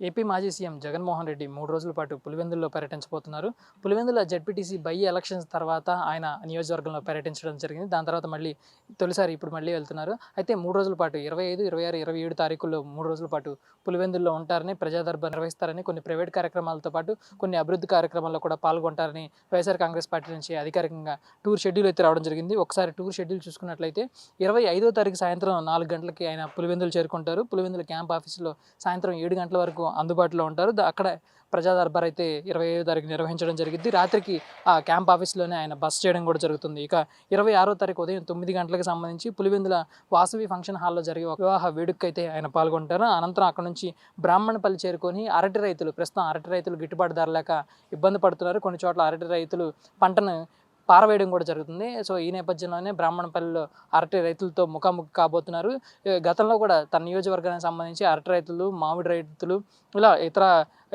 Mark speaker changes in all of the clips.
Speaker 1: AP మాజీ CM Jaganmohan Reddy మూడు రోజుల పాటు పులివెందుల్లో పర్యటించబోతున్నారు. పులివెందుల జడ్పీటీసీ బై ఎలక్షన్స్ తర్వాత ఆయన నియోజకవర్గంలో పర్యటించడం జరిగింది. దాని తర్వాత మళ్ళీ తొలిసారి ఇప్పుడు మళ్ళీ వెళ్తున్నారు. అయితే మూడు రోజుల పాటు ఇరవై ఐదు ఇరవై ఆరు ఇరవై ఏడు తారీఖుల్లో మూడు రోజుల పాటు పులివెందుల్లో ఉంటారని ప్రజాదర్భ నిర్వహిస్తారని కొన్ని ప్రైవేట్ కార్యక్రమాలతో పాటు కొన్ని అభివృద్ధి కార్యక్రమాల్లో కూడా పాల్గొంటారని వైఎస్ఆర్ కాంగ్రెస్ పార్టీ నుంచి అధికారికంగా టూర్ షెడ్యూల్ అయితే రావడం జరిగింది. ఒకసారి టూర్ షెడ్యూల్ చూసుకున్నట్లయితే ఇరవై ఐదో తారీఖు సాయంత్రం నాలుగు గంటలకి ఆయన పులివెందులు చేరుకుంటారు. పులివెందుల క్యాంప్ ఆఫీసులో సాయంత్రం ఏడు గంటల వరకు అందుబాటులో ఉంటారు. అక్కడ ప్రజా దర్బార్ అయితే ఇరవై ఐదో తారీఖు నిర్వహించడం జరిగింది రాత్రికి ఆ క్యాంప్ ఆఫీస్లోనే ఆయన బస్ చేయడం కూడా జరుగుతుంది. ఇక ఇరవై ఆరో తారీఖు ఉదయం తొమ్మిది గంటలకు సంబంధించి పులివెందుల వాసవి ఫంక్షన్ హాల్లో జరిగే ఒక వివాహ వేడుకకి అయితే ఆయన పాల్గొంటారు. అనంతరం అక్కడ నుంచి బ్రాహ్మణపల్లి చేరుకొని అరటి రైతులు ప్రస్తుతం అరటి రైతులు గిట్టుబాటు ధర లేక ఇబ్బంది పడుతున్నారు. కొన్ని చోట్ల అరటి రైతులు పంటను పారవేయడం కూడా జరుగుతుంది. సో ఈ నేపథ్యంలోనే బ్రాహ్మణపల్లిలో అరటి రైతులతో ముఖాముఖి కాబోతున్నారు. గతంలో కూడా తన నియోజకవర్గానికి సంబంధించి అరటి రైతులు మామిడి రైతులు ఇలా ఇతర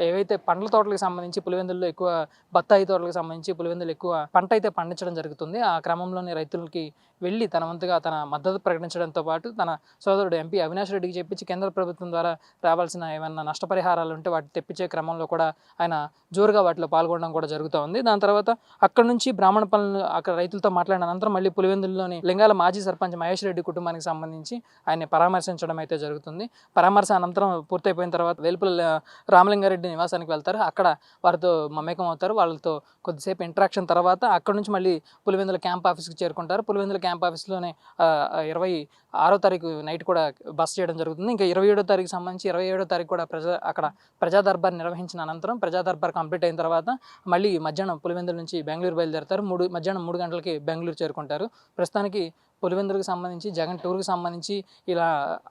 Speaker 1: ఏవైతే పండ్ల తోటలకు సంబంధించి పులివెందుల్లో ఎక్కువ బత్తాయి తోటలకు సంబంధించి పులివెందులు ఎక్కువ పంట అయితే పండించడం జరుగుతుంది. ఆ క్రమంలోనే రైతులకి వెళ్ళి తన వంతుగా తన మద్దతు ప్రకటించడంతో పాటు తన సోదరుడు ఎంపీ అవినాష్ రెడ్డికి చెప్పించి కేంద్ర ప్రభుత్వం ద్వారా రావాల్సిన ఏమైనా నష్టపరిహారాలు ఉంటే వాటి తెప్పించే క్రమంలో కూడా ఆయన జోరుగా వాటిలో పాల్గొనడం కూడా జరుగుతూ ఉంది దాని తర్వాత అక్కడ నుంచి బ్రాహ్మణ పనులు అక్కడ రైతులతో మాట్లాడిన అనంతరం మళ్ళీ పులివెందుల్లోని లింగాల మాజీ సర్పంచ్ మహేష్ రెడ్డి కుటుంబానికి సంబంధించి ఆయన్ని పరామర్శించడం అయితే జరుగుతుంది. పరామర్శ అనంతరం పూర్తయిపోయిన తర్వాత వేలుపుల రామలింగారెడ్డి నివాసానికి వెళ్తారు. అక్కడ వారితో మమేకం అవుతారు. వాళ్ళతో కొద్దిసేపు ఇంటరాక్షన్ తర్వాత అక్కడ నుంచి మళ్ళీ పులివెందుల క్యాంప్ ఆఫీస్కి చేరుకుంటారు. పులివెందుల క్యాంప్ ఆఫీస్లోనే ఇరవై ఆరో తారీఖు నైట్ కూడా బస్ చేయడం జరుగుతుంది. ఇంకా ఇరవై ఏడో తారీఖు సంబంధించి ఇరవై ఏడో తారీఖు కూడా ప్రజా అక్కడ ప్రజా దర్బార్ నిర్వహించిన అనంతరం ప్రజా దర్బార్ కంప్లీట్ అయిన తర్వాత మళ్ళీ మధ్యాహ్నం పులివెందుల నుంచి బెంగళూరు బయలుదేరతారు. మూడు మధ్యాహ్నం మూడు గంటలకి బెంగళూరు చేరుకుంటారు. ప్రస్తుతానికి పులివెందులకు సంబంధించి జగన్ టూర్కి సంబంధించి ఇలా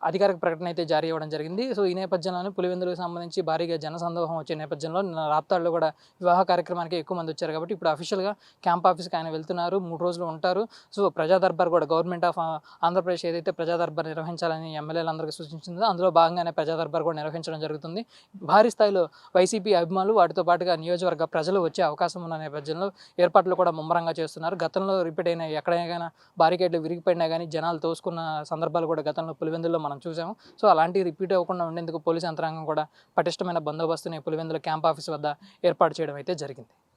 Speaker 1: అధికారిక ప్రకటన అయితే జారీ అవ్వడం జరిగింది. సో ఈ నేపథ్యంలోనే పులివెందులకు సంబంధించి భారీగా జనసందోహం వచ్చే నేపథ్యంలో నిన్న రాప్తాడులో కూడా వివాహ కార్యక్రమానికి ఎక్కువ మంది వచ్చారు కాబట్టి ఇప్పుడు అఫీషియల్గా క్యాంప్ ఆఫీస్కి ఆయన వెళ్తున్నారు మూడు రోజులు ఉంటారు. సో ప్రజా దర్బార్ కూడా గవర్నమెంట్ ఆఫ్ ఆంధ్రప్రదేశ్ ఏదైతే ప్రజా దర్బార్ నిర్వహించాలని ఎమ్మెల్యేలందరికీ సూచించిందో అందులో భాగంగానే ప్రజా దర్బార్ కూడా నిర్వహించడం జరుగుతుంది. భారీ స్థాయిలో వైసీపీ అభిమానులు వాటితో పాటుగా నియోజకవర్గ ప్రజలు వచ్చే అవకాశం ఉన్న నేపథ్యంలో ఏర్పాట్లు కూడా ముమ్మరంగా చేస్తున్నారు. గతంలో రిపీట్ అయిన ఎక్కడైనా బారికేడ్లు విరిగిపోయినా కానీ జనాలు తోసుకున్న సందర్భాలు కూడా గతంలో పులివెందుల్లో మనం చూసాము. సో అలాంటివి రిపీట్ అవ్వకుండా ఉండేందుకు పోలీస్ యంత్రాంగం కూడా పటిష్టమైన బందోబస్తుని పులివెందుల క్యాంప్ ఆఫీస్ వద్ద ఏర్పాటు చేయడం అయితే జరిగింది.